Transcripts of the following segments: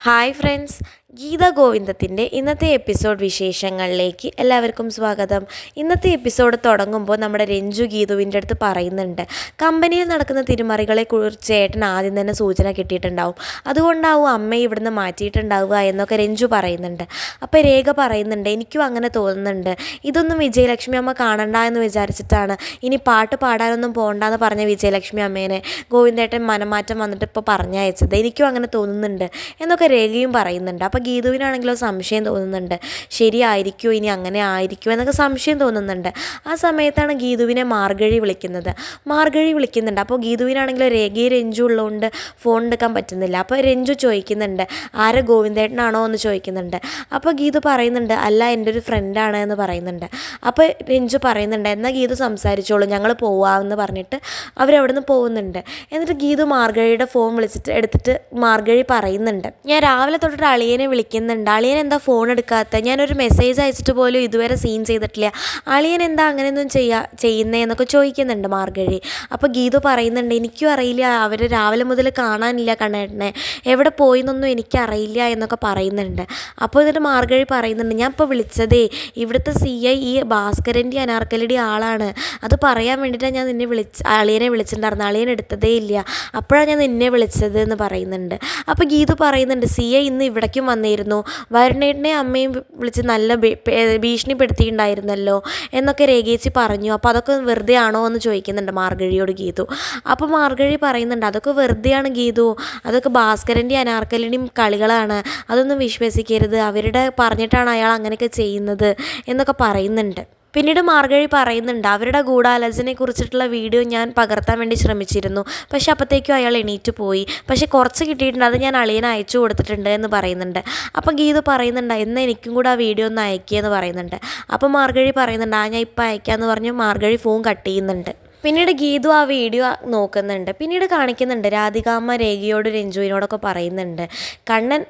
Hi friends Geetha ഗോവിന്ദത്തിന്റെ ഇന്നത്തെ episode വിശേഷങ്ങളിലേക്ക് എല്ലാവർക്കും സ്വാഗതം. ഇന്നത്തെ എപ്പിസോഡ് തുടങ്ങുമ്പോൾ നമ്മുടെ രഞ്ജു ഗീതുവിന്റെ അടുത്ത് പറയുന്നുണ്ട് കമ്പനിയിൽ നടക്കുന്ന തിരുമറികളെ കുറിച്ച് ഏട്ടൻ ആദ്യം തന്നെ സൂചന കിട്ടിയിട്ടുണ്ടാവും. അതുകൊണ്ടാവും അമ്മ ഇവിടുന്ന് മാറ്റിയിട്ടുണ്ടാവുക എന്നൊക്കെ രഞ്ജു പറയുന്നുണ്ട്. അപ്പോൾ രേഖ പറയുന്നുണ്ട് എനിക്കും അങ്ങനെ തോന്നുന്നുണ്ട്. ഇതൊന്നും വിജയലക്ഷ്മി അമ്മ കാണണ്ട എന്ന് വിചാരിച്ചിട്ടാണ്. ഇനി പാട്ട് പാടാനൊന്നും പോകണ്ടെന്ന് പറഞ്ഞ വിജയലക്ഷ്മി അമ്മേനെ ഗോവിന്ദേട്ടൻ മനമാറ്റം വന്നിട്ട് ഇപ്പോൾ പറഞ്ഞയച്ചത്. എനിക്കും അങ്ങനെ തോന്നുന്നുണ്ട് എന്നൊക്കെ രേഖയും പറയുന്നുണ്ട്. അപ്പോൾ ഗീതുവിനാണെങ്കിലോ സംശയം തോന്നുന്നുണ്ട്. ശരിയായിരിക്കുമോ ഇനി അങ്ങനെ ആയിരിക്കുമോ എന്നൊക്കെ സംശയം തോന്നുന്നുണ്ട്. ആ സമയത്താണ് ഗീതുവിനെ മാർഗഴി വിളിക്കുന്നത്. മാർഗഴി വിളിക്കുന്നുണ്ട്. അപ്പോൾ ഗീതുവിനാണെങ്കിലോ രേഖയെ രഞ്ജു ഉള്ളതുകൊണ്ട് ഫോൺ എടുക്കാൻ പറ്റുന്നില്ല. അപ്പോൾ രഞ്ജു ചോദിക്കുന്നുണ്ട് ആരെ ഗോവിന്ദേട്ടനാണോ? എന്ന് ചോദിക്കുന്നുണ്ട്. അപ്പോൾ ഗീതു പറയുന്നുണ്ട് അല്ല എന്റെ ഒരു ഫ്രണ്ടാണ് എന്ന് പറയുന്നുണ്ട്. അപ്പോൾ രഞ്ജു പറയുന്നുണ്ട് എന്നാൽ ഗീതു സംസാരിച്ചോളൂ ഞങ്ങൾ പോവാമെന്ന് പറഞ്ഞിട്ട് അവരവിടുന്ന് പോകുന്നുണ്ട്. എന്നിട്ട് ഗീതു മാർഗഴിയുടെ ഫോൺ വിളിച്ചിട്ട് എടുത്തിട്ട് മാർഗഴി പറയുന്നുണ്ട്. ഞാൻ രാവിലെ തൊട്ടിട്ട് അളിയനെ വിളിക്കുന്നുണ്ട്. അളിയൻ എന്താ ഫോൺ എടുക്കാത്ത? ഞാനൊരു മെസ്സേജ് അയച്ചിട്ട് പോലും ഇതുവരെ സീൻ ചെയ്തിട്ടില്ല. അളിയൻ എന്താ അങ്ങനെയൊന്നും ചെയ്യാ ചെയ്യുന്നതെന്നൊക്കെ ചോദിക്കുന്നുണ്ട് മാർഗഴി. അപ്പോൾ ഗീതു പറയുന്നുണ്ട് എനിക്കും അറിയില്ല. അവർ രാവിലെ മുതൽ കാണാനില്ല കണ്ണേട്ടനെ. എവിടെ പോയി എന്നൊന്നും എനിക്കറിയില്ല എന്നൊക്കെ പറയുന്നുണ്ട്. അപ്പോൾ എന്നിട്ട് മാർഗഴി പറയുന്നുണ്ട് ഞാൻ ഇപ്പോൾ വിളിച്ചതേ ഇവിടുത്തെ സി ഐ ഈ ഭാസ്കരന്റെ അനാർക്കലിയുടെ ആളാണ്. അത് പറയാൻ വേണ്ടിയിട്ടാണ് ഞാൻ നിന്നെ വിളിച്ച് അളിയനെ വിളിച്ചിട്ടുണ്ടായിരുന്നു. അളിയൻ എടുത്തതേ ഇല്ല. അപ്പോഴാണ് ഞാൻ നിന്നെ വിളിച്ചത് എന്ന് പറയുന്നുണ്ട്. അപ്പോൾ ഗീതു പറയുന്നുണ്ട് സി ഐ ഇന്ന് ഇവിടേക്കും വന്നിരുന്നു. വരുണേട്ടനെ അമ്മയും വിളിച്ച് നല്ല ഭീഷണിപ്പെടുത്തിയിട്ടുണ്ടായിരുന്നല്ലോ എന്നൊക്കെ രേഖേച്ചി പറഞ്ഞു. അപ്പോൾ അതൊക്കെ വെറുതെ ആണോ എന്ന് ചോദിക്കുന്നുണ്ട് മാർഗഴിയോട് ഗീതു. അപ്പോൾ മാർഗഴി പറയുന്നുണ്ട് അതൊക്കെ വെറുതെയാണ് ഗീതു. അതൊക്കെ ഭാസ്കരന്റെയും അനാർക്കലിന്റെയും കളികളാണ്. അതൊന്നും വിശ്വസിക്കരുത്. അവരുടെ പറഞ്ഞിട്ടാണ് അയാൾ അങ്ങനെയൊക്കെ ചെയ്യുന്നത് എന്നൊക്കെ പറയുന്നുണ്ട്. പിന്നീട് മാർഗഴി പറയുന്നുണ്ട് അവരുടെ ഗൂഢാലോചനയെ കുറിച്ചിട്ടുള്ള വീഡിയോ ഞാൻ പകർത്താൻ വേണ്ടി ശ്രമിച്ചിരുന്നു. പക്ഷെ അപ്പോഴത്തേക്കും അയാൾ എണീറ്റ് പോയി. പക്ഷെ കുറച്ച് കിട്ടിയിട്ടുണ്ട് അത് ഞാൻ അളിയനെ അയച്ചു കൊടുത്തിട്ടുണ്ട് എന്ന് പറയുന്നുണ്ട്. അപ്പം ഗീത പറയുന്നുണ്ട് എന്നാൽ എനിക്കും കൂടെ ആ വീഡിയോ ഒന്ന് അയക്കിയെന്ന് പറയുന്നുണ്ട്. അപ്പം മാർഗഴി പറയുന്നുണ്ട് ആ ഞാൻ ഇപ്പം അയക്കാമെന്ന് പറഞ്ഞ് മാർഗഴി ഫോൺ കട്ട് ചെയ്യുന്നുണ്ട്. പിന്നീട് ഗീതു ആ വീഡിയോ നോക്കുന്നുണ്ട്. പിന്നീട് കാണിക്കുന്നുണ്ട്. രാധികാമ്മ രേഖയോട് രഞ്ജുവിനോടൊക്കെ പറയുന്നുണ്ട്. കണ്ണൻ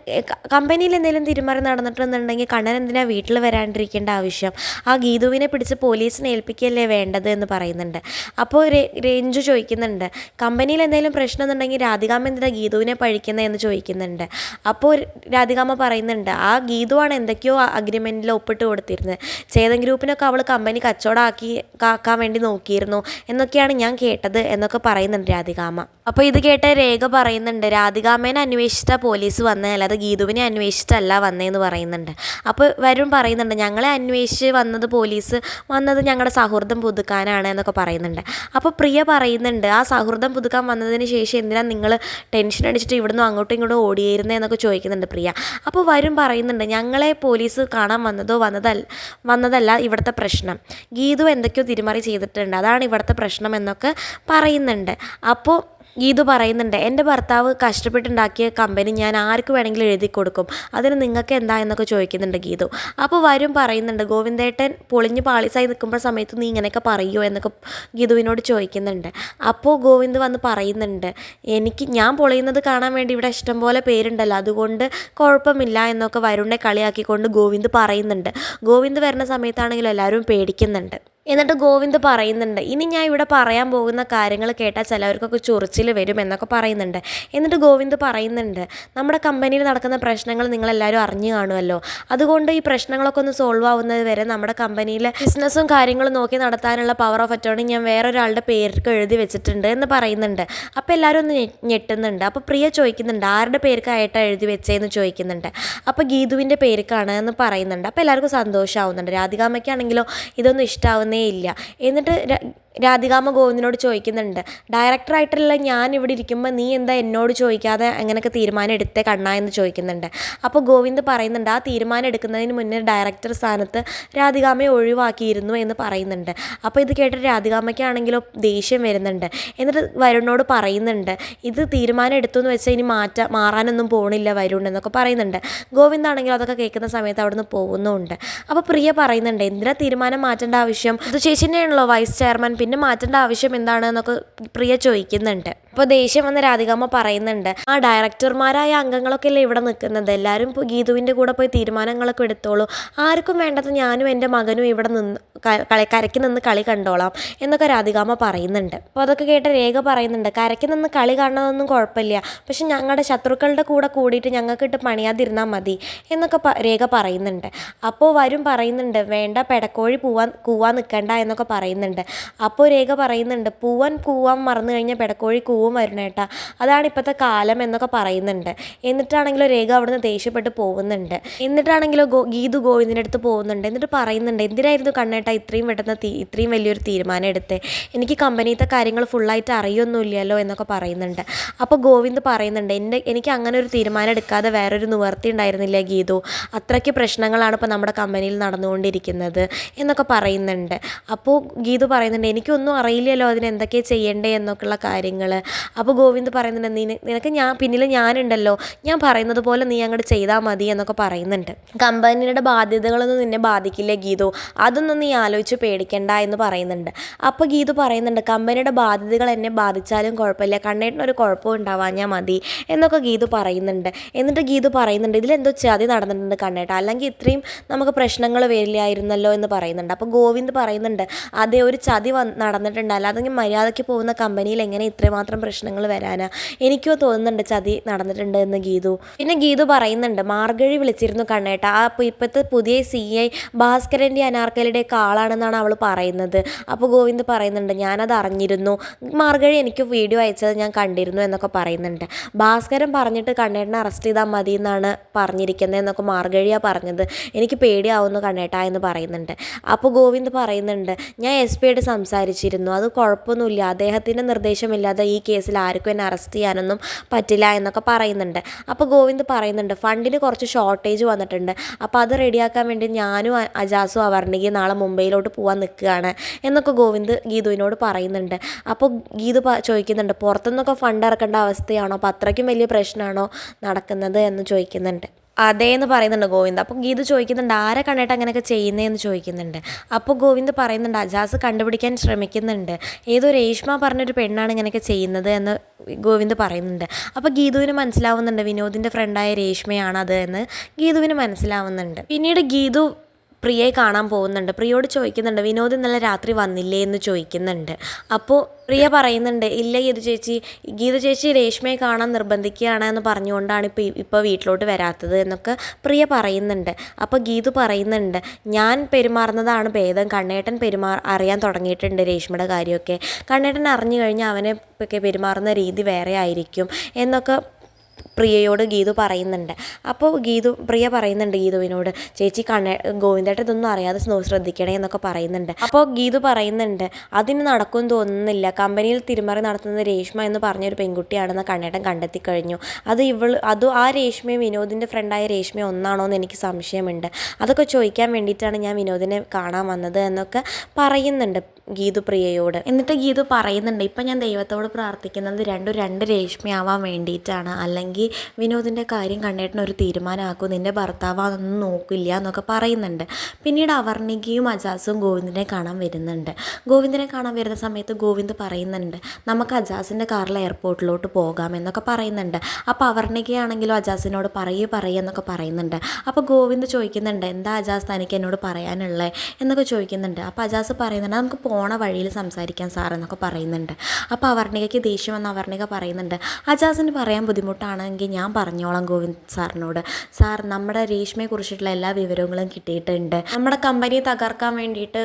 കമ്പനിയിൽ എന്തെങ്കിലും തിരുമറി നടന്നിട്ടുണ്ടെങ്കിൽ കണ്ണൻ എന്തിനാ വീട്ടിൽ വരാണ്ടിരിക്കേണ്ട ആവശ്യം? ആ ഗീതുവിനെ പിടിച്ച് പോലീസിനെ ഏൽപ്പിക്കുകയല്ലേ വേണ്ടത് എന്ന് പറയുന്നുണ്ട്. അപ്പോൾ രഞ്ജു ചോദിക്കുന്നുണ്ട് കമ്പനിയിൽ എന്തെങ്കിലും പ്രശ്നം എന്നുണ്ടെങ്കിൽ രാധികാമ്മ എന്തിനാ ഗീതുവിനെ പഴിക്കുന്നത് എന്ന് ചോദിക്കുന്നുണ്ട്. അപ്പോൾ രാധികാമ്മ പറയുന്നുണ്ട് ആ ഗീതുവാണ് എന്തൊക്കെയോ അഗ്രിമെന്റിൽ ഒപ്പിട്ട് കൊടുത്തിരുന്നത്. ചേതൻ ഗ്രൂപ്പിനൊക്കെ അവൾ കമ്പനി കച്ചവടമാക്കി കാക്കാൻ വേണ്ടി നോക്കിയിരുന്നു. എന്നൊക്കെയാണ് ഞാൻ കേട്ടത് എന്നൊക്കെ പറയുന്നുണ്ട് രാധികാമ്മ. അപ്പോൾ ഇത് കേട്ട രേഖ പറയുന്നുണ്ട്. രാധികാമ്മേനെ അന്വേഷിച്ച പോലീസ് വന്നേ അല്ലാതെ ഗീതുവിനെ അന്വേഷിച്ചിട്ടല്ല വന്നേന്ന് പറയുന്നുണ്ട്. അപ്പോൾ വരും പറയുന്നുണ്ട് ഞങ്ങളെ അന്വേഷിച്ച് വന്നത് പോലീസ് വന്നത് ഞങ്ങളുടെ സൗഹൃദം പുതുക്കാനാണ് എന്നൊക്കെ പറയുന്നുണ്ട്. അപ്പോൾ പ്രിയ പറയുന്നുണ്ട് ആ സൗഹൃദം പുതുക്കാൻ വന്നതിന് ശേഷം എന്തിനാണ് നിങ്ങൾ ടെൻഷൻ അടിച്ചിട്ട് ഇവിടുന്ന് അങ്ങോട്ടും ഇങ്ങോട്ടും ഓടിയിരുന്നേ എന്നൊക്കെ ചോദിക്കുന്നുണ്ട് പ്രിയ. അപ്പോൾ വരും പറയുന്നുണ്ട് ഞങ്ങളെ പോലീസ് കാണാൻ വന്നതോ വന്നതല്ല വന്നതല്ല ഇവിടുത്തെ പ്രശ്നം. ഗീതു എന്തൊക്കെയോ തിരിമറി ചെയ്തിട്ടുണ്ട്. അതാണ് ഇവിടുത്തെ പ്രശ്നം. എന്നൊക്കെ പറയുന്നുണ്ട്. അപ്പോൾ ഗീതു പറയുന്നുണ്ട് എന്റെ ഭർത്താവ് കഷ്ടപ്പെട്ടുണ്ടാക്കിയ കമ്പനി ഞാൻ ആർക്ക് വേണമെങ്കിലും എഴുതി കൊടുക്കും. അതിന് നിങ്ങൾക്ക് എന്താ? എന്നൊക്കെ ചോദിക്കുന്നുണ്ട് ഗീതു. അപ്പോൾ വരും പറയുന്നുണ്ട് ഗോവിന്ദേട്ടൻ പൊളിഞ്ഞ് പാളിസായി നിൽക്കുമ്പോൾ സമയത്ത് നീ ഇങ്ങനെയൊക്കെ പറയുമോ എന്നൊക്കെ ഗീതുവിനോട് ചോദിക്കുന്നുണ്ട്. അപ്പോൾ ഗോവിന്ദ് വന്ന് പറയുന്നുണ്ട് എനിക്ക് ഞാൻ പൊളിയുന്നത് കാണാൻ വേണ്ടി ഇവിടെ ഇഷ്ടംപോലെ പേരുണ്ടല്ലോ. അതുകൊണ്ട് കുഴപ്പമില്ല എന്നൊക്കെ വരുണ്ടെ കളിയാക്കിക്കൊണ്ട് ഗോവിന്ദ് പറയുന്നുണ്ട്. ഗോവിന്ദ് വരുന്ന സമയത്താണെങ്കിലും എല്ലാവരും പേടിക്കുന്നുണ്ട്. എന്നിട്ട് ഗോവിന്ദ് പറയുന്നുണ്ട് ഇനി ഞാൻ ഇവിടെ പറയാൻ പോകുന്ന കാര്യങ്ങൾ കേട്ടാൽ ചിലവർക്കൊക്കെ ചൊറിച്ചിൽ വരും എന്നൊക്കെ പറയുന്നുണ്ട്. എന്നിട്ട് ഗോവിന്ദ് പറയുന്നുണ്ട് നമ്മുടെ കമ്പനിയിൽ നടക്കുന്ന പ്രശ്നങ്ങൾ നിങ്ങളെല്ലാവരും അറിഞ്ഞു കാണുമല്ലോ. അതുകൊണ്ട് ഈ പ്രശ്നങ്ങളൊക്കെ ഒന്ന് സോൾവ് ആവുന്നത് വരെ നമ്മുടെ കമ്പനിയിലെ ബിസിനസ്സും കാര്യങ്ങളും നോക്കി നടത്താനുള്ള പവർ ഓഫ് അറ്റോണി ഞാൻ വേറൊരാളുടെ പേർക്ക് എഴുതി വെച്ചിട്ടുണ്ട് എന്ന് പറയുന്നുണ്ട്. അപ്പോൾ എല്ലാവരും ഒന്ന് ഞെട്ടുന്നുണ്ട്. അപ്പോൾ പ്രിയ ചോദിക്കുന്നുണ്ട് ആരുടെ പേർക്കായിട്ടാണ് എഴുതി വെച്ചതെന്ന് ചോദിക്കുന്നുണ്ട്. അപ്പോൾ ഗീതുവിന്റെ പേർക്കാണ് എന്ന് പറയുന്നുണ്ട്. അപ്പോൾ എല്ലാവർക്കും സന്തോഷമാവുന്നുണ്ട്. രാധികാമ്മയ്ക്കാണെങ്കിലോ ഇതൊന്നും ഇഷ്ടമാവുന്നേ ഇല്ല. എന്നിട്ട് രാധികാമ്മ ഗോവിന്ദനോട് ചോദിക്കുന്നുണ്ട് ഡയറക്ടറായിട്ടുള്ള ഞാൻ ഇവിടെ ഇരിക്കുമ്പോൾ നീ എന്താ എന്നോട് ചോദിക്കാതെ അങ്ങനെയൊക്കെ തീരുമാനം എടുത്തേ കണ്ണാ? എന്ന് ചോദിക്കുന്നുണ്ട്. അപ്പോൾ ഗോവിന്ദ് പറയുന്നുണ്ട് ആ തീരുമാനം എടുക്കുന്നതിന് മുന്നേ ഡയറക്ടർ സ്ഥാനത്ത് രാധികാമ്മയെ ഒഴിവാക്കിയിരുന്നു എന്ന് പറയുന്നുണ്ട്. അപ്പോൾ ഇത് കേട്ടിട്ട് രാധികാമ്മയ്ക്കാണെങ്കിലോ ദേഷ്യം വരുന്നുണ്ട്. എന്നിട്ട് വരുണിനോട് പറയുന്നുണ്ട് ഇത് തീരുമാനം എടുത്തു എന്ന് വെച്ചാൽ ഇനി മാറ്റ മാറാനൊന്നും പോകണില്ല വരുൺ എന്നൊക്കെ പറയുന്നുണ്ട്. ഗോവിന്ദാണെങ്കിലും അതൊക്കെ കേൾക്കുന്ന സമയത്ത് അവിടെ നിന്ന് പോകുന്നുമുണ്ട് അപ്പോൾ പ്രിയ പറയുന്നുണ്ട് എന്തിനാ തീരുമാനം മാറ്റേണ്ട ആവശ്യം? ഇത് ചേച്ചിന്റെയാണല്ലോ വൈസ് ചെയർമാൻ പിന്നെ മാറ്റേണ്ട ആവശ്യം എന്താണ് എന്നൊക്കെ പ്രിയ ചോദിക്കുന്നുണ്ട്. അപ്പോൾ ദേഷ്യം വന്ന രാധികാമ്മ പറയുന്നുണ്ട് ആ ഡയറക്ടർമാരായ അംഗങ്ങളൊക്കെ അല്ലേ ഇവിടെ നിൽക്കുന്നത്? എല്ലാവരും ഗീതുവിന്റെ കൂടെ പോയി തീരുമാനങ്ങളൊക്കെ എടുത്തോളൂ. ആർക്കും വേണ്ടത് ഞാനും എന്റെ മകനും ഇവിടെ നിന്ന് ക- കളി കരയ്ക്ക് നിന്ന് കളി കണ്ടോളാം എന്നൊക്കെ രാധികാമ്മ പറയുന്നുണ്ട്. അപ്പോൾ അതൊക്കെ കേട്ട് രേഖ പറയുന്നുണ്ട് കരയ്ക്ക് നിന്ന് കളി കാണുന്നതൊന്നും കുഴപ്പമില്ല. പക്ഷെ ഞങ്ങളുടെ ശത്രുക്കളുടെ കൂടെ കൂടിയിട്ട് ഞങ്ങൾക്ക് ഇട്ട് പണിയാതിരുന്നാൽ മതി എന്നൊക്കെ രേഖ പറയുന്നുണ്ട്. അപ്പോൾ വരും പറയുന്നുണ്ട് വേണ്ട പെടക്കോഴി പൂവാൻ കൂവാൻ നിൽക്കണ്ട എന്നൊക്കെ പറയുന്നുണ്ട്. അപ്പോൾ രേഖ പറയുന്നുണ്ട് പൂവൻ കൂവാൻ മറന്നു കഴിഞ്ഞാൽ പെടക്കോഴി കൂവും വരണേട്ടാ അതാണ് ഇപ്പോഴത്തെ കാലം എന്നൊക്കെ പറയുന്നുണ്ട്. എന്നിട്ടാണെങ്കിലോ രേഖ അവിടുന്ന് ദേഷ്യപ്പെട്ട് പോകുന്നുണ്ട്. എന്നിട്ടാണെങ്കിലോ ഗോ ഗീതു ഗോവിന്ദിന്റെ അടുത്ത് പോകുന്നുണ്ട്. എന്നിട്ട് പറയുന്നുണ്ട് എന്തിനായിരുന്നു കണ്ണേട്ട ഇത്രയും പെട്ടെന്ന് ഇത്രയും വലിയൊരു തീരുമാനം എടുത്ത്? എനിക്ക് കമ്പനിയിലത്തെ കാര്യങ്ങൾ ഫുള്ളായിട്ട് അറിയൊന്നുമില്ലല്ലോ എന്നൊക്കെ പറയുന്നുണ്ട്. അപ്പോൾ ഗോവിന്ദ് പറയുന്നുണ്ട് എന്റെ എനിക്ക് അങ്ങനെ ഒരു തീരുമാനം എടുക്കാതെ വേറൊരു നിവർത്തി ഉണ്ടായിരുന്നില്ല ഗീതു. അത്രയ്ക്ക് പ്രശ്നങ്ങളാണ് ഇപ്പോൾ നമ്മുടെ കമ്പനിയിൽ നടന്നുകൊണ്ടിരിക്കുന്നത് എന്നൊക്കെ പറയുന്നുണ്ട്. അപ്പോൾ ഗീതു പറയുന്നുണ്ട് എനിക്കൊന്നും അറിയില്ലല്ലോ അതിന് എന്തൊക്കെയാണ് ചെയ്യേണ്ടേ എന്നൊക്കെയുള്ള കാര്യങ്ങൾ അപ്പോൾ ഗോവിന്ദ് പറയുന്നുണ്ട് നീ നിനക്ക് ഞാൻ പിന്നിൽ ഞാനുണ്ടല്ലോ. ഞാൻ പറയുന്നത് പോലെ നീ അങ്ങോട്ട് ചെയ്താൽ മതി എന്നൊക്കെ പറയുന്നുണ്ട്. കമ്പനിയുടെ ബാധ്യതകളൊന്നും നിന്നെ ബാധിക്കില്ല ഗീതു. അതൊന്നും നീ ആലോചിച്ച് പേടിക്കണ്ട എന്ന് പറയുന്നുണ്ട്. അപ്പോൾ ഗീതു പറയുന്നുണ്ട് കമ്പനിയുടെ ബാധ്യതകൾ എന്നെ ബാധിച്ചാലും കുഴപ്പമില്ല. കണ്ണേട്ടിനൊരു കുഴപ്പവും ഉണ്ടാവാഞ്ഞാൽ മതി എന്നൊക്കെ ഗീതു പറയുന്നുണ്ട്. എന്നിട്ട് ഗീതു പറയുന്നുണ്ട് ഇതിലെന്തോ ചതി നടന്നിട്ടുണ്ട് കണ്ണേട്ട. അല്ലെങ്കിൽ ഇത്രയും നമുക്ക് പ്രശ്നങ്ങൾ വരില്ലായിരുന്നല്ലോ എന്ന് പറയുന്നുണ്ട്. അപ്പോൾ ഗോവിന്ദ് പറയുന്നുണ്ട് അതേ ഒരു ചതി വന്ന് നടന്നിട്ടുണ്ട്. അല്ലാതെ മര്യാദയ്ക്ക് പോകുന്ന കമ്പനിയിൽ എങ്ങനെ ഇത്രമാത്രം പ്രശ്നങ്ങൾ വരാനാ എനിക്കോ തോന്നുന്നുണ്ട് ചതി നടന്നിട്ടുണ്ട് എന്ന് ഗീതു. പിന്നെ ഗീതു പറയുന്നുണ്ട് മാർഗഴി വിളിച്ചിരുന്നു കണ്ണേട്ട. ആ ഇപ്പോഴത്തെ പുതിയ സി ഐ ഭാസ്കരന്റെ അനാർക്കലിയുടെ ആളാണെന്നാണ് അവൾ പറയുന്നത്. അപ്പോൾ ഗോവിന്ദ് പറയുന്നുണ്ട് ഞാനത് അറിഞ്ഞിരുന്നു. മാർഗഴി എനിക്ക് വീഡിയോ അയച്ചത് ഞാൻ കണ്ടിരുന്നു എന്നൊക്കെ പറയുന്നുണ്ട്. ഭാസ്കരൻ പറഞ്ഞിട്ട് കണ്ണേട്ടനെ അറസ്റ്റ് ചെയ്താൽ മതി എന്നാണ് പറഞ്ഞിരിക്കുന്നത് എന്നൊക്കെ മാർഗഴിയാണ് പറഞ്ഞത്. എനിക്ക് പേടിയാവുന്നു കണ്ണേട്ട എന്ന് പറയുന്നുണ്ട്. അപ്പോൾ ഗോവിന്ദ് പറയുന്നുണ്ട് ഞാൻ എസ് പിയോട് സംസാരിച്ചിരുന്നു. അത് കുഴപ്പമൊന്നുമില്ല. അദ്ദേഹത്തിന്റെ നിർദ്ദേശമില്ലാതെ ഈ കേസിൽ ആർക്കും എന്നെ അറസ്റ്റ് ചെയ്യാനൊന്നും പറ്റില്ല എന്നൊക്കെ പറയുന്നുണ്ട്. അപ്പോൾ ഗോവിന്ദ് പറയുന്നുണ്ട് ഫണ്ടിന് കുറച്ച് ഷോർട്ടേജ് വന്നിട്ടുണ്ട്. അപ്പോൾ അത് റെഡിയാക്കാൻ വേണ്ടി ഞാനും അജാസും അവർണിക നാളെ മുംബൈയിലോട്ട് പോകാൻ നിൽക്കുകയാണ് എന്നൊക്കെ ഗോവിന്ദ് ഗീതുവിനോട് പറയുന്നുണ്ട്. അപ്പോൾ ഗീതു ചോദിക്കുന്നുണ്ട് പുറത്തുനിന്നൊക്കെ ഫണ്ട് ഇറക്കേണ്ട അവസ്ഥയാണോ? അപ്പോൾ അത്രയ്ക്കും വലിയ പ്രശ്നമാണോ നടക്കുന്നത്? എന്ന് ചോദിക്കുന്നുണ്ട്. അതേ എന്ന് പറയുന്നുണ്ട് ഗോവിന്ദ്. അപ്പോൾ ഗീതു ചോദിക്കുന്നുണ്ട് ആരെ കണ്ടിട്ട് അങ്ങനെയൊക്കെ ചെയ്യുന്നതെന്ന് ചോദിക്കുന്നുണ്ട്. അപ്പോൾ ഗോവിന്ദ് പറയുന്നുണ്ട് അജാസ് കണ്ടുപിടിക്കാൻ ശ്രമിക്കുന്നുണ്ട്. ഏതോ രേഷ്മ പറഞ്ഞൊരു പെണ്ണാണ് ഇങ്ങനെയൊക്കെ ചെയ്യുന്നത് എന്ന് ഗോവിന്ദ് പറയുന്നുണ്ട്. അപ്പോൾ ഗീതുവിന് മനസ്സിലാവുന്നുണ്ട് വിനോദിന്റെ ഫ്രണ്ടായ രേഷ്മയാണത് എന്ന് ഗീതുവിന് മനസ്സിലാവുന്നുണ്ട്. പിന്നീട് ഗീതു പ്രിയയെ കാണാൻ പോകുന്നുണ്ട്. പ്രിയോട് ചോദിക്കുന്നുണ്ട് വിനോദ് ഇന്നലെ രാത്രി വന്നില്ലേ? എന്ന് ചോദിക്കുന്നുണ്ട്. അപ്പോൾ പ്രിയ പറയുന്നുണ്ട് ഇല്ല ഗീതു ചേച്ചി ഗീത ചേച്ചി രേഷ്മയെ കാണാൻ നിർബന്ധിക്കുകയാണ് എന്ന് പറഞ്ഞുകൊണ്ടാണ് ഇപ്പോൾ ഇപ്പോൾ വീട്ടിലോട്ട് വരാത്തത് എന്നൊക്കെ പ്രിയ പറയുന്നുണ്ട്. അപ്പോൾ ഗീതു പറയുന്നുണ്ട് ഞാൻ പെരുമാറുന്നതാണ് ഭേദം. കണ്ണേട്ടൻ പെരുമാ അറിയാൻ തുടങ്ങിയിട്ടുണ്ട് രേഷ്മയുടെ കാര്യമൊക്കെ. കണ്ണേട്ടൻ അറിഞ്ഞു കഴിഞ്ഞാൽ അവനെ പെരുമാറുന്ന രീതി വേറെ ആയിരിക്കും എന്നൊക്കെ പ്രിയയോട് ഗീതു പറയുന്നുണ്ട്. അപ്പോൾ ഗീതു പ്രിയ പറയുന്നുണ്ട് ഗീതുവിനോട് ചേച്ചി കണ്ണ ഗോവിന്ദേട്ടൻ ഇതൊന്നും അറിയാതെ സ്നോ ശ്രദ്ധിക്കണേ എന്നൊക്കെ പറയുന്നുണ്ട്. അപ്പോൾ ഗീതു പറയുന്നുണ്ട് അതിന് നടക്കും തോന്നുന്നില്ല. കമ്പനിയിൽ തിരുമറി നടത്തുന്ന രേഷ്മ എന്ന് പറഞ്ഞൊരു പെൺകുട്ടിയാണെന്ന് കണ്ണേട്ടൻ കണ്ടെത്തി കഴിഞ്ഞു അത് ഇവൾ അത് ആ രേഷ്മയും വിനോദിന്റെ ഫ്രണ്ടായ രേഷ്മ ഒന്നാണോ എന്ന് എനിക്ക് സംശയമുണ്ട്. അതൊക്കെ ചോദിക്കാൻ വേണ്ടിയിട്ടാണ് ഞാൻ വിനോദിനെ കാണാൻ വന്നത് എന്നൊക്കെ പറയുന്നുണ്ട് ഗീതു പ്രിയയോട്. എന്നിട്ട് ഗീതു പറയുന്നുണ്ട് ഇപ്പം ഞാൻ ദൈവത്തോട് പ്രാർത്ഥിക്കുന്നത് രണ്ടും രണ്ട് രേഷ്മയാവാൻ വേണ്ടിയിട്ടാണ്. അല്ലെങ്കിൽ വിനോദിന്റെ കാര്യം കണ്ണേട്ടൻ ഒരു തീരുമാനമാക്കും. നിന്റെ ഭർത്താവ് അതൊന്നും നോക്കില്ല എന്നൊക്കെ പറയുന്നുണ്ട്. പിന്നീട് അവർണികയും അജാസും ഗോവിന്ദിനെ കാണാൻ വരുന്നുണ്ട്. ഗോവിന്ദിനെ കാണാൻ വരുന്ന സമയത്ത് ഗോവിന്ദ് പറയുന്നുണ്ട് നമുക്ക് അജാസിന്റെ കാറിൽ എയർപോർട്ടിലോട്ട് പോകാം എന്നൊക്കെ പറയുന്നുണ്ട്. അപ്പോൾ അവർണികയാണെങ്കിലും അജാസിനോട് പറയൂ പറയൂ എന്നൊക്കെ പറയുന്നുണ്ട്. അപ്പോൾ ഗോവിന്ദ് ചോദിക്കുന്നുണ്ട് എന്താ അജാസ് തനിക്ക് എന്നോട് പറയാനുള്ളത് എന്നൊക്കെ ചോദിക്കുന്നുണ്ട്. അപ്പോൾ അജാസ് പറയുന്നുണ്ട് നമുക്ക് പോണ വഴിയിൽ സംസാരിക്കാം സാർ എന്നൊക്കെ പറയുന്നുണ്ട്. അപ്പോൾ അവർണികയ്ക്ക് ദേഷ്യം അവർണിക പറയുന്നുണ്ട് അജാസിന് പറയാൻ ബുദ്ധിമുട്ടാണെങ്കിൽ ഞാൻ പറഞ്ഞോളാം ഗോവിന്ദ് സാറിനോട്. സാർ നമ്മുടെ രേഷ്മയെ കുറിച്ചിട്ടുള്ള എല്ലാ വിവരങ്ങളും കിട്ടിയിട്ടുണ്ട്. നമ്മുടെ കമ്പനി തകർക്കാൻ വേണ്ടിയിട്ട്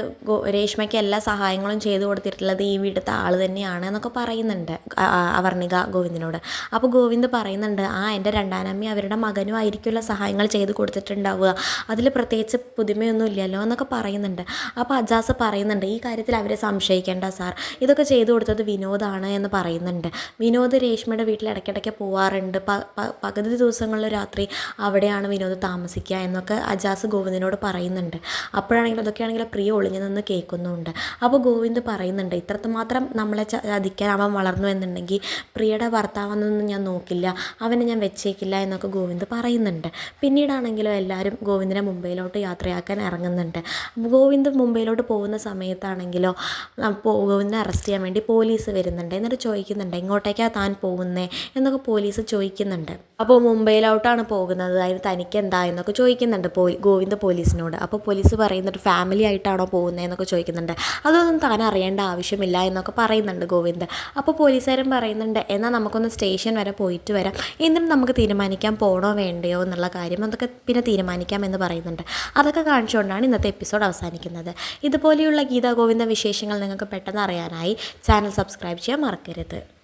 രേഷ്മയ്ക്ക് എല്ലാ സഹായങ്ങളും ചെയ്തു കൊടുത്തിട്ടുള്ളത് ഈ വീട്ടിലത്തെ ആൾ തന്നെയാണ് എന്നൊക്കെ പറയുന്നുണ്ട് അവർണിക ഗോവിന്ദിനോട്. അപ്പോൾ ഗോവിന്ദ് പറയുന്നുണ്ട് ആ എന്റെ രണ്ടാനമ്മി അവരുടെ മകനും ആയിരിക്കുമല്ലോ സഹായങ്ങൾ ചെയ്തു കൊടുത്തിട്ടുണ്ടാവുക. അതിൽ പ്രത്യേകിച്ച് പുതുമയൊന്നും ഇല്ലല്ലോ എന്നൊക്കെ പറയുന്നുണ്ട്. അപ്പോൾ അജാസ് പറയുന്നുണ്ട് ഈ കാര്യത്തിൽ അവരെ സംശയിക്കേണ്ട സാർ. ഇതൊക്കെ ചെയ്തു കൊടുത്തത് വിനോദാണ് എന്ന് പറയുന്നുണ്ട്. വിനോദ് രേഷ്മയുടെ വീട്ടിൽ ഇടയ്ക്കിടയ്ക്ക് പോവാറുണ്ട്. പകുതി ദിവസങ്ങളിൽ രാത്രി അവിടെയാണ് വിനോദ് താമസിക്കുക എന്നൊക്കെ അജാസ് ഗോവിന്ദനോട് പറയുന്നുണ്ട്. അപ്പോഴാണെങ്കിൽ അതൊക്കെയാണെങ്കിൽ പ്രിയ ഒളിഞ്ഞു നിന്ന് കേൾക്കുന്നുണ്ട് അപ്പോൾ ഗോവിന്ദ് പറയുന്നുണ്ട് ഇത്രമാത്രം നമ്മളെ ചതിക്കാൻ അവൻ വളർന്നു എന്നുണ്ടെങ്കിൽ പ്രിയയുടെ ഭർത്താവെന്നൊന്നും ഞാൻ നോക്കില്ല. അവനെ ഞാൻ വെച്ചേക്കില്ല എന്നൊക്കെ ഗോവിന്ദ് പറയുന്നുണ്ട്. പിന്നീടാണെങ്കിലും എല്ലാവരും ഗോവിന്ദിനെ മുംബൈയിലോട്ട് യാത്രയാക്കാൻ ഇറങ്ങുന്നുണ്ട്. ഗോവിന്ദ് മുംബൈയിലോട്ട് പോകുന്ന സമയത്താണെങ്കിലോ ഗോവിന്ദിനെ അറസ്റ്റ് ചെയ്യാൻ വേണ്ടി പോലീസ് വരുന്നുണ്ട്. എന്നിട്ട് ചോദിക്കുന്നുണ്ട് എങ്ങോട്ടേക്കാണ് താൻ പോകുന്നത് എന്നൊക്കെ പോലീസ് ചോദിക്കുന്നുണ്ട്. അപ്പോൾ മുംബൈയിലോട്ടാണ് പോകുന്നത്. അതിന് തനിക്ക് എന്താ എന്നൊക്കെ ചോദിക്കുന്നുണ്ട് പോ ഗോവിന്ദ പോലീസിനോട്. അപ്പോൾ പോലീസ് പറയുന്നുണ്ട് ഫാമിലി ആയിട്ടാണോ പോകുന്നത്? എന്നൊക്കെ ചോദിക്കുന്നുണ്ട്. അതൊന്നും താൻ അറിയേണ്ട ആവശ്യമില്ല എന്നൊക്കെ പറയുന്നുണ്ട് ഗോവിന്ദ്. അപ്പോൾ പോലീസുകാരൻ പറയുന്നുണ്ട് എന്നാൽ നമുക്കൊന്ന് സ്റ്റേഷൻ വരെ പോയിട്ട് വരാം. എന്നിട്ട് നമുക്ക് തീരുമാനിക്കാൻ പോകണോ വേണ്ടയോ എന്നുള്ള കാര്യം അതൊക്കെ പിന്നെ തീരുമാനിക്കാം എന്ന് പറയുന്നുണ്ട്. അതൊക്കെ കാണിച്ചുകൊണ്ടാണ് ഇന്നത്തെ എപ്പിസോഡ് അവസാനിക്കുന്നത്. ഇതുപോലെയുള്ള ഗീതാ ഗോവിന്ദ വിശേഷങ്ങൾ നിങ്ങൾക്ക് പെട്ടെന്ന് അറിയാനായി ചാനൽ സബ്സ്ക്രൈബ് ചെയ്യാൻ മറക്കരുത്.